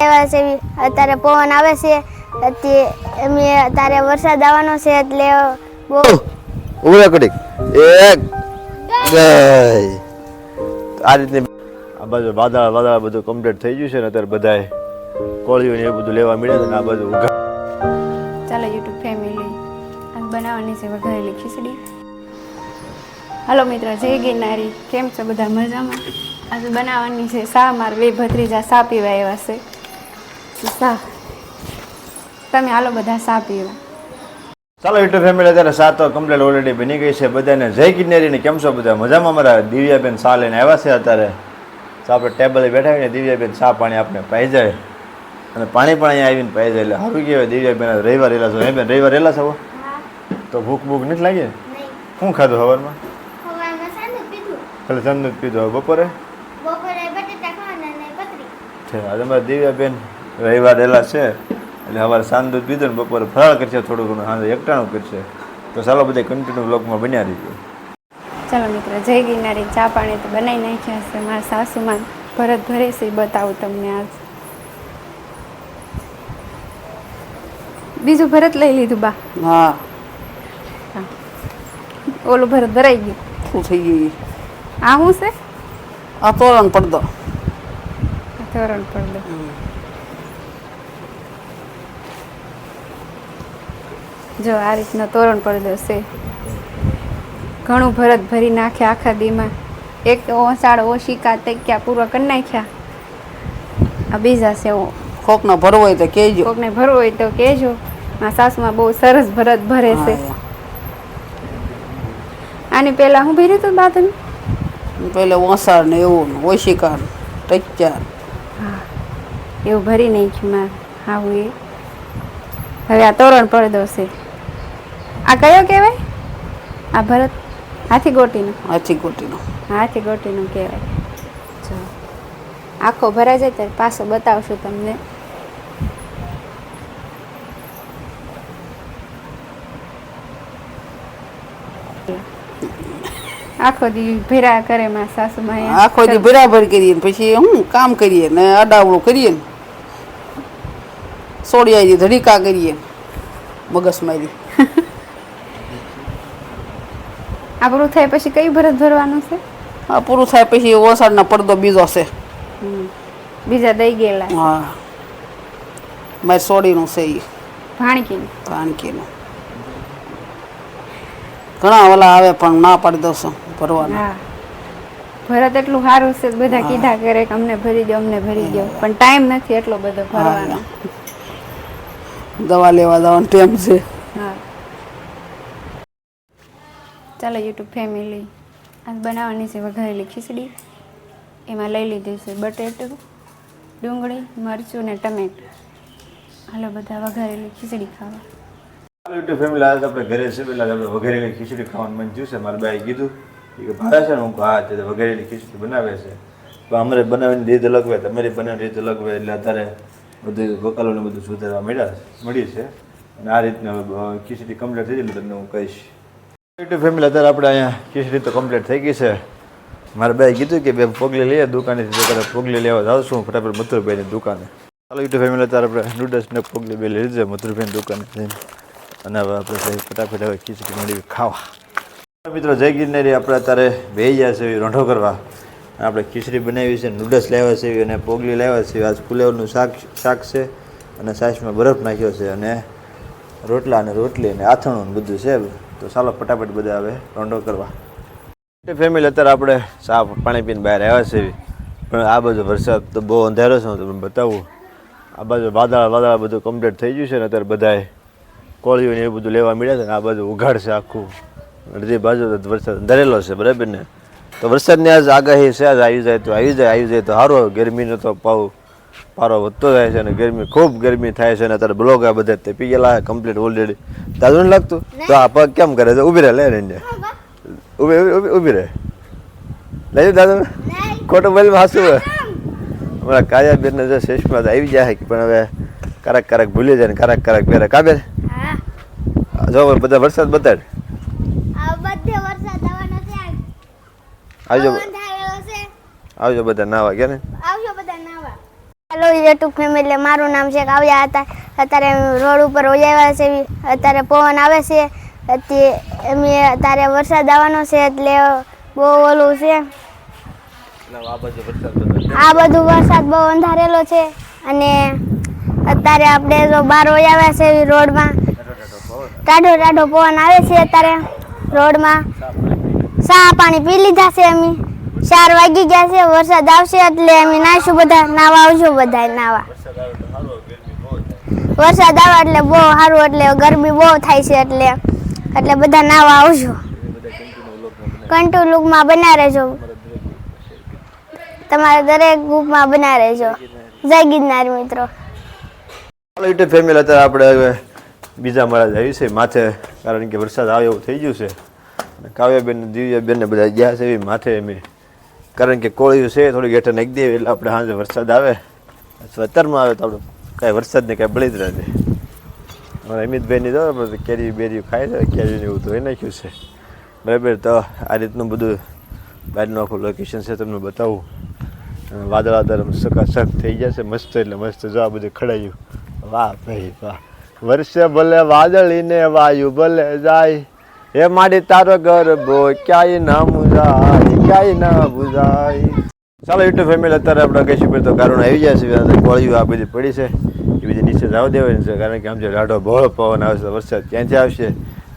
આવ્યા છે અત્યારે પવન આવે છે. અત્યારે એમ અત્યારે વરસાદ આવવાનો છે એટલે બહુ ઉભરે એક આ રીતે આ બાજુ વાદળા વાદળા બધું કમ્પ્લીટ થઈ ગયું છે ને અત્યારે બધાએ કોળીઓ ને એ બધું લેવા મળ્યા છે ને આ બાજુ ચાલો યુટ્યુબ ફેમિલી આજ બનાવવાની છે વઘારેલી ખીચડી. હલો મિત્રો જય ગિરનારી. કેમ છો બધા મજામાં? આજે બનાવવાની છે સા માર બે ભત્રીજા સા પીવા આવ્યા છે. સા. તમે હાલો બધા સા પીવા. ચાલો યુટ્યુબ ફેમિલી અત્યારે સાત કમ્પ્લેટ ઓલરેડી બની ગઈ છે. બધાને જય કિન્નેરી ને કેમ છો બધા? મજામાં અમારા દિવ્યાબેન સા લઈને આવ્યા છે અત્યારે. તો આપણે ટેબલે બેઠા હોય ને દિવ્યાબેન સા પાણી આપણે પાઈ જાય. અને પાણી પણ અહીંયા આવીને પાઈ જાય. એટલે સારું કહેવાય દિવ્યાબેન રવિવાર રહેલા છો. બેન રવિવાર રહેલા છો તો ભૂખ ભૂખ નથી લાગી? શું ખાધું સવારમાં ખાલી ચંદ પીધો. પીધું બપોરે? બપોરે બટેટા ખાવાના ને પતરી. છે આજે અમારા દિવ્યાબેન રવિવાર એલા છે એટલે સવારે સાંજ દૂધ પીધું ને બપોરે ફરાળ કરશે થોડું ઘણું સાંજે એકટાણું કરશે. તો ચાલો બધા કન્ટિન્યુ બ્લોગમાં બન્યા રહીજો ચાલો મિત્રો જય ગિરનારી ચા પાણી તો બનાવી નાખ્યા છે. મારા સાસુમાં ભરત ભરે છે બતાવું તમને આજ. બીજું ભરત લઈ લીધું બા. હા. ઓલું ભરત ભરાઈ ગયું. શું થઈ ગયું આ શું છે? આ તોરણ પડદો. તોરણ પડદો. જો આ રીતનો તોરણ પડદો છે. ઘણું ભરત ભરી નાખ્યા આખા દીમાં. એક ઓસાળ ઓશિકા તૈક્યા પૂરા કરી નાખ્યા. આ બીજા છે કોકનો ભરવો હોય તો કહેજો. કોકને ભરવો હોય તો કહેજો. મારા સાસુમાં બહુ સરસ ભરત ભરે છે. આની પહેલા હું ભર્યું હતું બા તમે હા. પેલે ને એવું ઓશિકા ઓશિકાર હા એવું ભરી નાખ્યું માર. હાવું એ. હવે આ તોરણ પડદો છે. આ કયો કહેવાય? આ ભરત. હાથી ગોટીનો. હાથી ગોટીનો. હાથી ગોટીનો કહેવાય. જો. આખો ભરાઈ જાય ત્યારે પાછો બતાવશું તમને. આખો દી ભેરા કરે માં સાસુ માં આખો દી બરાબર કરીએ પછી હું કામ કરીએ ને અડાવડું કરીએ ને. સોડિયાની ધડીકા કરીએ મગજમારી આ પૂરું થાય પછી કઈ ભરત ભરવાનું છે? આ પૂરું થાય પછી ઓસાડનો પડદો બીજો છે. બીજા દઈ ગયેલા હા. મારી સોડીનું છે એ ભાણકીનું? ભાણકીનું. ઘણા ઓલા આવે પણ ના પાડી દઉં ભરવાનું. ભરત એટલું સારું છે બધા કીધા કરે કે અમને ભરી દો અમને ભરી દો. પણ ટાઈમ નથી એટલો બધો ભરવાનો. દવા લેવા જવાનો ટાઈમ છે હા ચાલો યુટ્યુબ ફેમિલી. આજ બનાવવાની છે વઘારેલી ખીચડી. એમાં લઈ લીધી છે બટેટું, ડુંગળી, મરચું ને ટમેટું. હાલો બધા વઘારેલી ખીચડી ખાવા. યુટ્યુબ ફેમિલી, આજે આપણે ઘરે છે, પેલા આપણે વઘારેલી ખીચડી ખાવાનું મન થયું છે. મારા બાઈ કીધું કે ભાડા છે ને, હું હા, તે વઘારેલી ખીચડી બનાવે છે. તો અમારે બનાવીને રીત અલગ હોય તમારી બનાવીને રીત અલગ એટલે અત્યારે બધું વકાલોને બધું સુધારવા મળ્યા મળી છે. અને આ રીતના ખીચડી કમ્પ્લીટ થઈ જાય તમને હું કહીશ. યુટ્યુબ ફેમિલી અત્યારે આપણે અહીંયા ખીચડી તો કમ્પ્લીટ થઈ ગઈ છે. મારે બે કીધું કે બે પોગલી લઈએ, દુકાનેથી કદાચ પોગલી લેવા જાઉં છું ફટાફટ મથુરભાઈની દુકાને. ચાલો યુટ્યુબ ફેમિલી અત્યારે આપણે નૂડલ્સને પગલી બે લીધે મથુરભાઈની દુકાને જઈને. અને હવે આપણે ફટાફટ હવે ખીચડી મળી ખાવા. મિત્રો, જય ગિરનેરી, આપણે અત્યારે બે ગયા છે રોંઢો કરવા. આપણે ખીચડી બનાવી છે નૂડલ્સ લાવ્યા છે અને પોગલી લાવ્યા છે આજ ફુલેવરનું શાક શાક છે અને સાસમાં બરફ નાખ્યો છે અને રોટલા અને રોટલી અને આથણું બધું છે. તો ચાલો ફટાફટ બધા હવે રોંડો કરવા. ફેમિલી અત્યારે આપણે ચા પાણી પીને બહાર આવ્યા છે પણ આ બાજુ વરસાદ તો બહુ અંધારો છે, હું તમને બતાવું. આ બાજુ વાદળા વાદળા બધું કમ્પ્લીટ થઈ ગયું છે ને અત્યારે બધાએ કોળીઓ ને એ બધું લેવા મળ્યા છે ને આ બાજુ ઉઘાડ છે આખું. અડધી બાજુ વરસાદ અંધારેલો છે, બરાબર ને? તો વરસાદની આજ આગાહી છે, આજ આવી જાય તો આવી જાય આવી જાય તો સારું ગરમીનો તો પાવ પારો વધતો જાય છે અને ગરમી ખૂબ ગરમી થાય છે અને અત્યારે બ્લોગ આ બધા તે પી ગયેલા કમ્પ્લીટ ઓલરેડી તાજું નથી લાગતું? તો આ પગ કેમ કરે છે? ઊભી રહે લે ને એને. ઊભી ઊભી ઊભી રહે. લઈ દાદુ ખોટો બોલમાં હાસું હોય. અમારા કાયા બેન જો શેષમાં તો આવી જાય પણ હવે કારક કારક ભૂલી જાય ને કારક કારક પહેરે. કાબે જો બધા વરસાદ બતાડ. આવજો. આવજો બધા નાવા ગયા ને? હાલો યુટ્યુબ ફેમિલી મારું નામ છે કાવ્યા હતા. અત્યારે રોડ ઉપર ઓજાવ્યા છે. અત્યારે પવન આવે છે. અત્યારે અમે અત્યારે વરસાદ આવવાનો છે એટલે બહુ ઓલું છે. આ બધો વરસાદ બહુ અંધારેલો છે. અને અત્યારે આપણે જો બહાર ઓજાવ્યા છે રોડમાં. ટાઢો ટાઢો પવન આવે છે અત્યારે રોડમાં. ચા પાણી પી લીધા છે અમે. ચાર વાગી ગયા છે, વરસાદ આવશે એટલે અમે નાહીશું બધા, નાવા આવજો બધા નાવા. વરસાદ આવે એટલે બહુ સારું, એટલે ગરમી બહુ થાય છે એટલે એટલે બધા નાવા આવજો. કંટુ લુકમાં બના રહેજો. તમારે દરેક ગ્રુપમાં બના રહેજો. જય ગિરનાર મિત્રો. યુટ્યુબ ફેમિલી અત્યારે આપણે હવે બીજા મારા આવી છે, માથે, કારણ કે વરસાદ આવે એવું થઈ ગયું છે. કાવ્યાબેન, દિવ્યાબેન ને બધા ગયા છે એવી માથે એમ કારણ કે કોળિયું છે, થોડી ગેઠે નાખી દઈએ એટલે આપણે સાંજે વરસાદ આવે. અથવા અત્યારમાં આવે તો આપણે કાંઈ વરસાદને કાંઈ બળી જ રહે અમારા અમિતભાઈની તો કેરી બેરી ખાય છે, કેરીને એવું ધોઈ નાખ્યું છે. બરાબર, તો આ રીતનું બધું બહારનું આખું લોકેશન છે, તમને બતાવું. વાદળા ધરમ સકાસક થઈ જશે, મસ્ત એટલે મસ્ત. જો આ બધું ખડાયું. વાહ ભાઈ વાહ. વર્ષે ભલે વાદળીને વાયુ, ભલે જાય. હે માડી તારો ગરબો ક્યાંય નામ મુજાય. ક્યાંય ના બુજાય ચાલો યુટ્યુબ ફેમિલી અત્યારે આપણે કહીશું તો કારણ આવી જાય છે. કોળીઓ આ બધી પડી છે. એ બધી નીચે જવા દેવાની છે, કારણ કે આમ જે રાડો બહોળો પવન આવે છે, વરસાદ ક્યાંથી આવશે,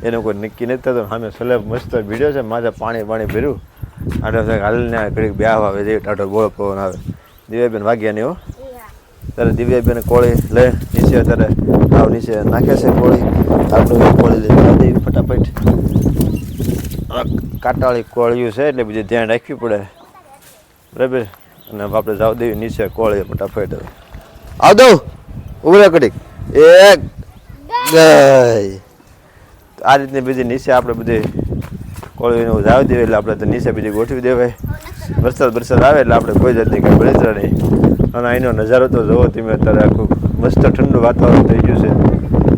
એનું કોઈ નક્કી નથી થતું. સામે સલેબ મસ્ત ભીડ્યો છે, માથે પાણી પાણી ભર્યું. આટલો થાય હાલને ઘડીક બ્યાહ આવે જે ટાટો બોળો પવન આવે. દિવ્યાબેન વાગ્યા નહીં હો. ત્યારે દિવ્યાબેન કોળી લે, નીચે અત્યારે આવ નીચે નાખે છે કોળી આપણું કોળી લઈ ફટાફટ. કાટાળી કોળિયું છે એટલે બધું ધ્યાન રાખવું પડે. બરાબર? અને આપણે જાવ દેવી નીચે કોળી ફટાફટ આવ દઉં ઉભરે કડીક એક આ રીતની બધી નીચે આપણે બધી કોળીને જાવ દેવી એટલે આપણે તો નીચે બીજી ગોઠવી દેવાય. વરસાદ વરસાદ આવે એટલે આપણે કોઈ જાતની કાંઈ બળતરા નહીં. અને અહીંનો નજારો તો જોવો તમે, અત્યારે આખું મસ્ત ઠંડુ વાતાવરણ થઈ ગયું છે.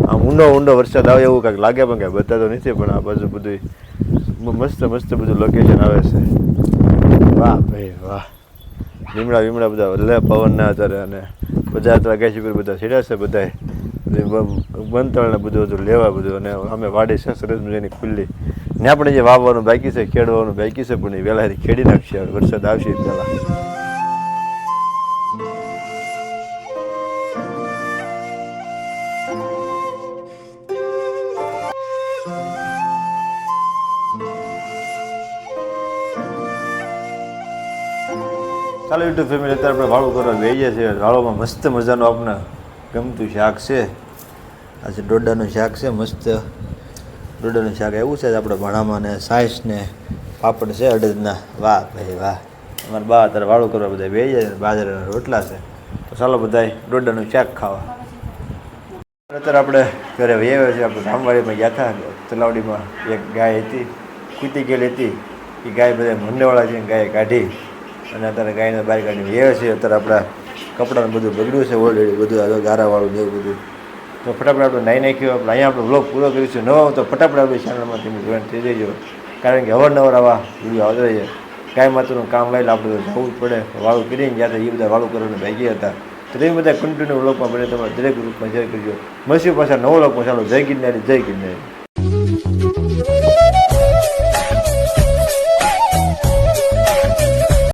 આમ ઊંડો ઊંડો વરસાદ આવે એવું કાંઈક લાગે પણ કાંઈ બતાતો નથી, પણ આ બાજુ બધું મસ્ત મસ્ત બધું લોકેશન આવે છે. વાહ ભાઈ, વાહ. લીમડા વીમડા બધા, લે, પવનના અત્યારે અને બધા અત્યારે ગાય પર બધા છેડ્યા છે બધાય. બંતળને બધું બધું લેવા બધું અને અમે વાડી છે સરસ મજાની ખુલ્લી. ને આપણે જે વાવવાનું બાકી છે, ખેડવાનું બાકી છે, પણ એ વહેલા ખેડી નાખશે, વરસાદ આવશે પહેલાં. ચાલો યુટ્યુબ ફેમિલી અત્યારે આપણે વાળું કરવા બેસીએ છીએ. વાળોમાં મસ્ત મજાનું આપણે ગમતું શાક છે. આજે છે ડોડાનું શાક છે, મસ્ત. ડોડાનું શાક એવું છે આપણે ભણામાં ને સાઈસ ને પાપડ છે અડદના. વાહ ભાઈ વાહ. અમારા બા અત્યારે વાળું કરવા બધા બેસી છે, બાજરાના રોટલા છે. તો ચાલો બધા ડોડાનું શાક ખાવા. અત્યારે આપણે ઘરે વૈયા છીએ, આપણે રામવાડીમાં ગયા હતા, તલાવડીમાં એક ગાય હતી કૂતી ગયેલી હતી. એ ગાય બધા મંડેવાળા છે, ગાય કાઢી અને અત્યારે ગાયને બહાર કાઢીને વૈયા છે, અત્યારે આપણા કપડાનું બધું બગડ્યું છે, ઓલરેડી બધું ગારાવાળું ને એવું બધું. તો ફટાફટ આપણે નાહી નાખ્યું, આપણે અહીંયા આપણે બ્લોગ પૂરો કરીશું નવા તો ફટાફટ આપણે ચેનલમાં તમે જોઈન થઈ જજો. કારણ કે અવારનવાર આવા વીડિયો આવતા રહે છે કાંઈ માત્રનું કામ લઈને આપણે જવું જ પડે. વાળું કરીને જ્યાં એ બધા વાળું કરવાનું ભાગી હતા. તો એ બધા કન્ટિન્યુ બ્લોગમાં બને, તમારે દરેક ગ્રુપમાં શેર કરજો. મળશું પાછા નવો લોકમાં ચાલો જય ગિરનારી જય ગિરનારી.